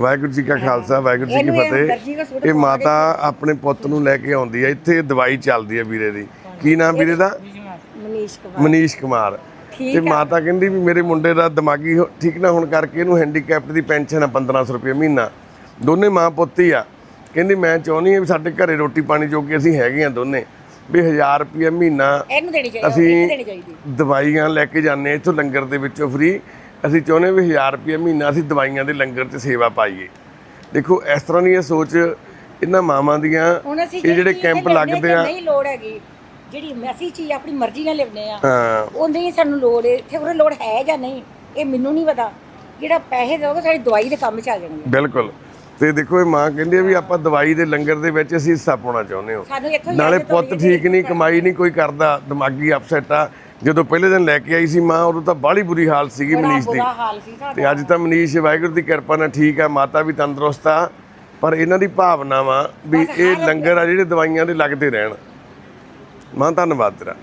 ਵਾਹਿਗੁਰੂ ਜੀ ਕਾ ਖਾਲਸਾ ਵਾਹਿਗੁਰੂ ਜੀ ਕੀ ਫਤਿਹ। ਇਹ ਮਾਤਾ ਆਪਣੇ ਪੁੱਤ ਨੂੰ ਲੈ ਕੇ ਆਉਂਦੀ ਹੈ। ਇੱਥੇ ਦਵਾਈ ਚੱਲਦੀ ਹੈ ਵੀਰੇ ਦੀ। ਕੀ ਨਾਮ ਵੀਰੇ ਦਾ? ਮਨੀਸ਼ ਕੁਮਾਰ। ਮਨੀਸ਼ ਕੁਮਾਰ। ਠੀਕ ਤੇ ਮਾਤਾ ਕਹਿੰਦੀ ਵੀ ਮੇਰੇ ਮੁੰਡੇ ਦਾ ਦਿਮਾਗੀ ਠੀਕ ਨਾ ਹੋਣ ਕਰਕੇ ਇਹਨੂੰ ਹੈਂਡੀਕੈਪਟ ਦੀ ਪੈਨਸ਼ਨ ਆ 1500 ਰੁਪਏ ਮਹੀਨਾ। ਦੋਨੇ ਮਾਂ ਪੁੱਤ ਹੀ ਆ। ਕਹਿੰਦੀ ਮੈਂ ਚਾਹੁੰਦੀ ਹਾਂ ਵੀ ਸਾਡੇ ਘਰੇ ਰੋਟੀ ਪਾਣੀ ਜੋਗੇ ਅਸੀਂ ਹੈਗੇ ਆ ਦੋਨੇ। ਵੀ 1000 ਰੁਪਏ ਮਹੀਨਾ ਇਹਨੂੰ ਦੇਣੀ ਚਾਹੀਦੀ ਅਸੀਂ ਦਵਾਈਆਂ ਲੈ ਕੇ ਜਾਂਦੇ ਇੱਥੋਂ ਲੰਗਰ ਦੇ ਵਿੱਚੋਂ ਫ੍ਰੀ ਅਸੀਂ ਚਾਹੁੰਦੇ ਵੀ 1000 ਰੁਪਏ ਮਹੀਨਾ ਅਸੀਂ ਦਵਾਈਆਂ ਦੇ ਲੰਗਰ 'ਚ ਸੇਵਾ ਪਾਈਏ। ਦੇਖੋ ਇਸ ਤਰ੍ਹਾਂ ਦੀਆਂ ਸੋਚ ਇਹਨਾਂ ਮਾਵਾਂ ਦੀਆਂ ਹੁਣ ਅਸੀਂ ਇਹ ਜਿਹੜੇ ਕੈਂਪ ਲੱਗਦੇ ਆ ਨਹੀਂ ਲੋੜ ਹੈਗੀ ਜਿਹੜੀ ਅਸੀਂ ਚੀਜ਼ ਆਪਣੀ ਮਰਜ਼ੀ ਨਾਲ ਲਿਆਉਂਦੇ ਆ ਹਾਂ। ਉਹਦੇ ਹੀ ਸਾਨੂੰ ਲੋੜ ਹੈ ਇੱਥੇ ਉਹਦੇ ਲੋੜ ਹੈ ਜਾਂ ਨਹੀਂ ਇਹ ਮੈਨੂੰ ਨਹੀਂ ਪਤਾ। ਜਿਹੜਾ ਪੈਸੇ ਦੋਗੇ ਸਾਡੀ ਦਵਾਈ ਦੇ ਕੰਮ ਚ ਆ ਜਾਣਗੇ। ਬਿਲਕੁਲ। ਤੇ ਦੇਖੋ ਇਹ ਮਾਂ ਕਹਿੰਦੀ ਆ ਵੀ ਆਪਾਂ ਦਵਾਈ ਦੇ ਲੰਗਰ ਦੇ ਵਿੱਚ ਅਸੀਂ ਹਿੱਸਾ ਪਾਉਣਾ ਚਾਹੁੰਦੇ ਹਾਂ। ਨਾਲੇ ਪੁੱਤ ਠੀਕ ਨਹੀਂ ਕਮਾਈ ਨਹੀਂ ਕੋਈ ਕਰਦਾ ਦਿਮਾਗੀ ਅਪਸੈਟ ਆ। ਜਦੋਂ ਪਹਿਲੇ ਦਿਨ ਲੈ ਕੇ ਆਈ ਸੀ ਮਾਂ ਉਦੋਂ ਤਾਂ ਬਾਹਲੀ ਬੁਰੀ ਹਾਲਤ ਸੀਗੀ ਬੜਾ ਮਨੀਸ਼ ਦੀ। ਬੁਰਾ ਹਾਲ ਸੀ ਸਾਡਾ। ਤੇ ਅੱਜ ਤਾਂ ਮਨੀਸ਼ ਵਾਹਿਗੁਰੂ ਦੀ ਕਿਰਪਾ ਨਾਲ ਠੀਕ ਆ ਮਾਤਾ ਵੀ ਤੰਦਰੁਸਤ ਆ ਪਰ ਇਹਨਾਂ ਦੀ ਭਾਵਨਾ ਵਾ ਵੀ ਇਹ ਲੰਗਰ ਆ ਜਿਹੜੇ ਦਵਾਈਆਂ ਦੇ ਲੱਗਦੇ ਰਹਿਣ। ਮਾਂ ਧੰਨਵਾਦ ਤੇਰਾ।